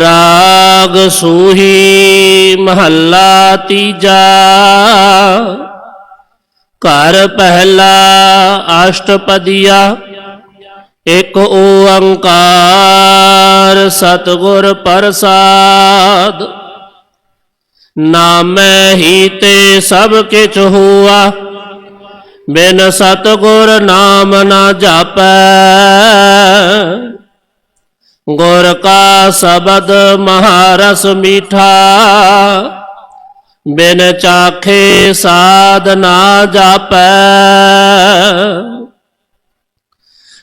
ਰਾਗ ਸੂਹੀ ਮਹੱਲਾ ਤੀਜਾ। ਘਰ ਪਹਿਲਾ ਅਸ਼ਟਪਦੀਆ, ਇਕ ਓੰਕਾਰ ਸਤਿਗੁਰ ਪ੍ਰਸਾਦ। ਨਾਮੈ ਹੀ ਤੇ ਸਭ ਕਿਛ ਹੋਆ, ਬਿਨ ਸਤਿਗੁਰ ਨਾਮ ਨਾ ਜਾਪੈ। ਗੁਰ ਕਾ ਸ਼ਬਦ ਮਹਾਰਸ ਮੀਠਾ। ਬਿਨ ਚਾਖੇ ਸਾਧ ਨਾ ਜਾਪੈ।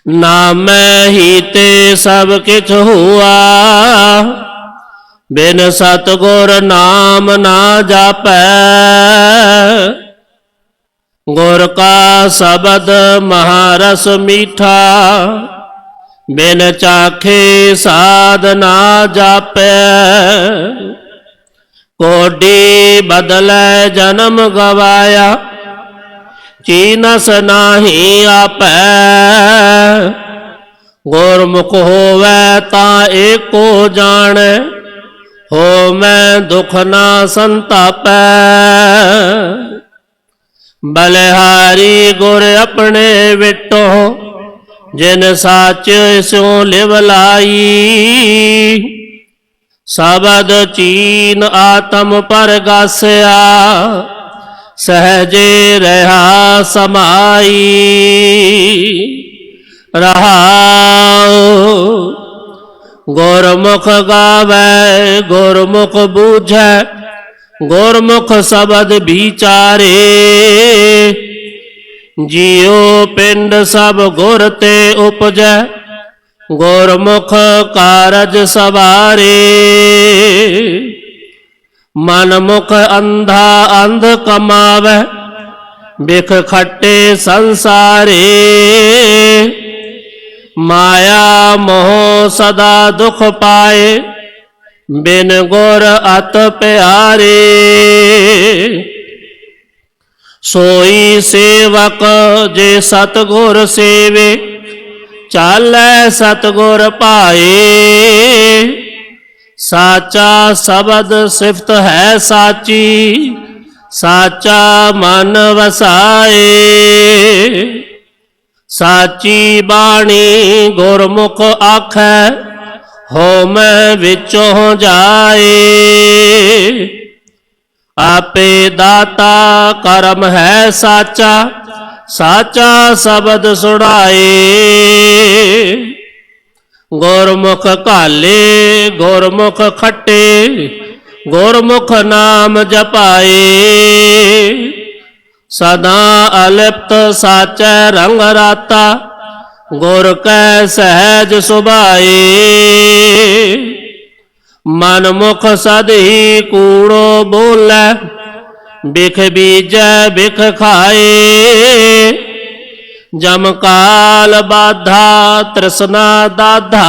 ਨਾਮੈ ਹੀ ਤੇ ਸਭ ਕਿਛ ਹੁਆ। ਬਿਨ ਸਤਗੁਰ ਨਾਮ ਨਾ ਜਾਪੈ। ਗੁਰ ਕਾ ਸ਼ਬਦ ਮਹਾਰਸ ਮੀਠਾ। ਬਿਨ ਚਾਖੇ ਸਾਧ ਨਾ ਜਾਪੈ। ਕੋਡੀ ਬਦਲੈ ਜਨਮ ਗਵਾਇਆ, ਚੀਨਸ ਨਾਹੀ ਆਪੈ। ਗੁਰਮੁਖ ਹੋਵੈ ਤਾਂ ਏਕੋ ਜਾਣੈ, ਹੋ ਮੈਂ ਦੁਖ ਨਾ ਸੰਤਾਪੈ। ਬਲਿਹਾਰੀ ਗੁਰ ਆਪਣੇ ਵਿਟੋ ਜਿਨ ਸਾਚ ਸਿਉ ਲਿਵ ਲਾਈ, ਸਬਦ ਚੀਨ ਆਤਮ ਪਰਗਾਸਿਆ ਸਹਜੇ ਰਹਾ ਸਮਾਈ। ਰਹਾਉ, ਗੁਰਮੁਖ ਗਾਵੇ, ਗੁਰਮੁਖ ਬੂਝੈ, ਗੁਰਮੁਖ ਸ਼ਬਦ ਵਿਚਾਰੇ। ਜੀਉ ਪਿੰਡ ਸਭ ਗੁਰ ਤੇ ਉਪਜੈ, ਗੁਰਮੁਖ ਕਾਰਜ ਸਵਾਰੇ। ਮਨ ਮੁਖ ਅੰਧਾ ਅੰਧ ਕਮਾਵੇ, ਬਿਖ ਖੱਟੇ ਸੰਸਾਰੇ। ਮਾਇਆ ਮੋਹ ਸਦਾ ਦੁਖ ਪਾਏ, ਬਿਨ ਗੁਰ ਅਤ ਪਿਆਰੇ। ਸੋਈ ਸੇਵਕ ਜੇ ਸਤਗੁਰ ਸੇਵੇ, ਚਾਲੈ ਸਤਗੁਰ ਪਾਏ ਸਾਚਾ ਸ਼ਬਦ ਸਿਫਤ ਹੈ ਸਾਚੀ, ਸਾਚਾ ਮਨ ਵਸਾਏ। ਸਾਚੀ ਬਾਣੀ ਗੁਰਮੁਖ ਆਖੈ ਹੋ ਵਿੱਚੋਂ ਜਾਏ। ਆਪੇ ਦਾਤਾ ਕਰਮ ਹੈ ਸਾਚਾ ਸਾਚਾ ਸ਼ਬਦ ਸੁਣਾਏ। ਗੁਰਮੁਖ ਘਾਲੇ, ਗੁਰਮੁਖ ਖੱਟੇ, ਗੁਰਮੁਖ ਨਾਮ ਜਪਾਏ। ਸਦਾ ਅਲਿਪਤ ਸਾਚੈ ਰੰਗ ਰਾਤਾ, ਗੁਰ ਕੈ ਸਹਿਜ ਸੁਭਾਏ। ਮਨ ਮੁਖ ਸਦਹੀ ਕੂੜੋ ਬੋਲੇ, ਬਿਖ ਬੀਜੈ, ਬਿਖ ਖਾਏ। ਜਮ ਕਾਲ ਬਾਧਾ, ਤ੍ਰਿਸ਼ਨਾ ਦਾਧਾ,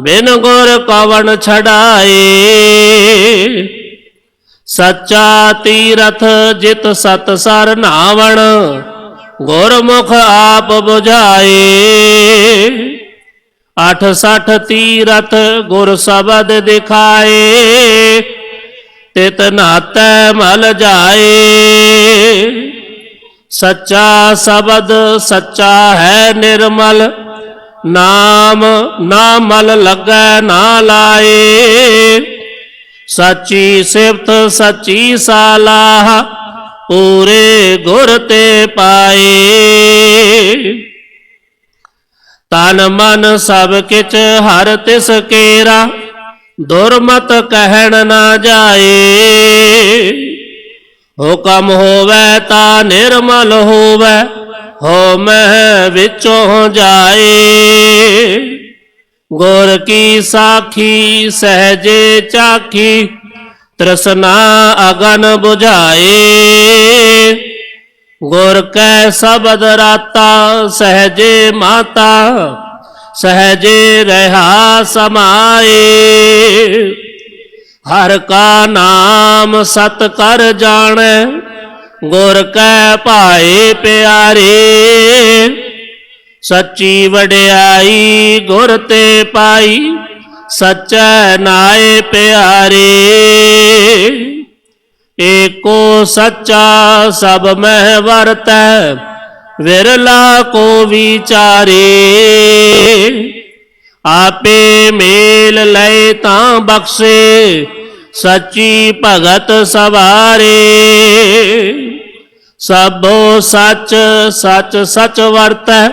ਬਿਨ ਗੁਰ ਕਵਣ ਛਡਾਏ। ਸੱਚਾ ਤੀਰਥ ਜਿਤ ਸਤ ਸਰ ਨਾਵਣ, ਗੁਰਮੁਖ ਆਪ 부ਝਾਏ ਅਠ ਸਠ ਤੀਰਥ ਗੁਰ ਸ਼ਬਦ ਦਿਖਾਏ, ਤਿਤ ਨਾਤੈ ਮਲ ਜਾਏ। ਸੱਚਾ ਸ਼ਬਦ ਸੱਚਾ ਹੈ ਨਿਰਮਲ, ਨਾਮ ਨਾ ਮਲ ਲੱਗੈ ਨਾ ਲਾਏ। ਸੱਚੀ ਸਿਫਤ ਸੱਚੀ ਸਾਲਾਹ ਪੂਰੇ ਗੁਰ ਤੇ ਪਾਏ। ਤਨ ਮਨ ਸਭ ਕਿਛ ਹਰ ਤਿਸ ਕੇਰਾ, ਦੁਰਮਤ ਕਹਿਣ ਨਾ ਜਾਏ। ਹੁਕਮ ਹੋਵੇ ਤਾਂ ਨਿਰਮਲ ਹੋਵੇ, ਹੋ ਮਹਿ ਵਿੱਚੋਂ ਜਾਏ। ਗੁਰ ਕੀ ਸਾਖੀ, ਸਹਜੇ ਚਾਖੀ, ਤ੍ਰਿਸ਼ਨਾ ਅਗਨ 부ਝਾਏ ਗੁਰ ਕੈ ਸ਼ਬਦ ਰਾਤਾ, ਸਹਜੇ ਮਾਤਾ, ਸਹਜੇ ਰਹਾ ਸਮਾਏ। ਹਰ ਕਾ ਨਾਮ ਸਤ ਕਰ ਜਾਣੈ, ਗੁਰ ਕੈ ਭਾਏ ਪਿਆਰੇ। ਸੱਚੀ ਵਡਿਆਈ ਗੁਰ ਤੇ ਪਾਈ, ਸਚੈ ਨਾਏ ਪਿਆਰੇ। ਏਕੋ ਸੱਚਾ ਸਭ ਮਹਿ ਵਰਤੈ, ਵਿਰਲਾ ਕੋ ਵਿਚਾਰੇ। ਆਪੇ ਮੇਲ ਲੈ ਤਾਂ ਬਖਸ਼ੇ, ਸੱਚੀ ਭਗਤ ਸਵਾਰੇ। ਸਭੋ ਸੱਚ ਸੱਚ ਸੱਚ ਵਰਤੈ,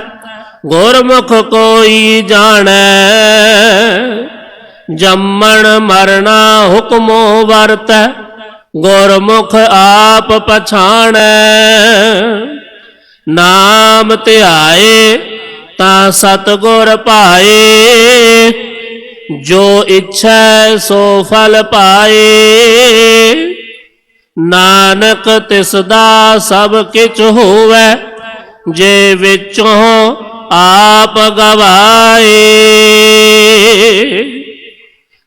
ਗੁਰਮੁਖ ਕੋਈ ਜਾਣੈ। ਜੰਮਣ ਮਰਨਾ ਹੁਕਮੋ ਵਰਤੈ ਗੁਰਮੁਖ ਆਪ ਪਛਾਣੈ। ਨਾਮ ਧਿਆਏ ਤਾਂ ਸਤਗੁਰ ਪਾਏ। ਜੋ ਇੱਛਾ ਸੋ ਫਲ ਪਾਏ। ਨਾਨਕ ਤਿਸ ਦਾ ਸਭ ਕਿਛ ਹੋਵੇ, ਜੇ ਵਿੱਚੋਂ ਆਪ ਗਵਾਏ।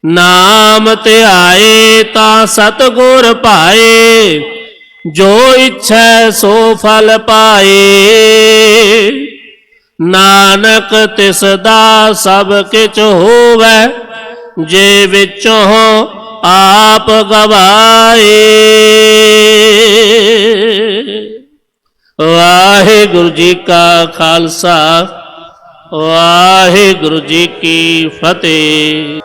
ਨਾਮ ਧਿਆਏ ਤਾਂ ਸਤਗੁਰ ਪਾਏ ਜੋ ਇੱਛੈ ਸੋ ਫਲ ਪਾਏ। ਨਾਨਕ ਤਿਸ ਦਾ ਸਭ ਕਿਛ ਹੋਵੇ, ਜੇ ਵਿੱਚੋਂ ਆਪ ਗਵਾਏ। ਵਾਹਿਗੁਰੂ ਜੀ ਕਾ ਖਾਲਸਾ, ਵਾਹਿਗੁਰੂ ਜੀ ਕੀ ਫਤਿਹ।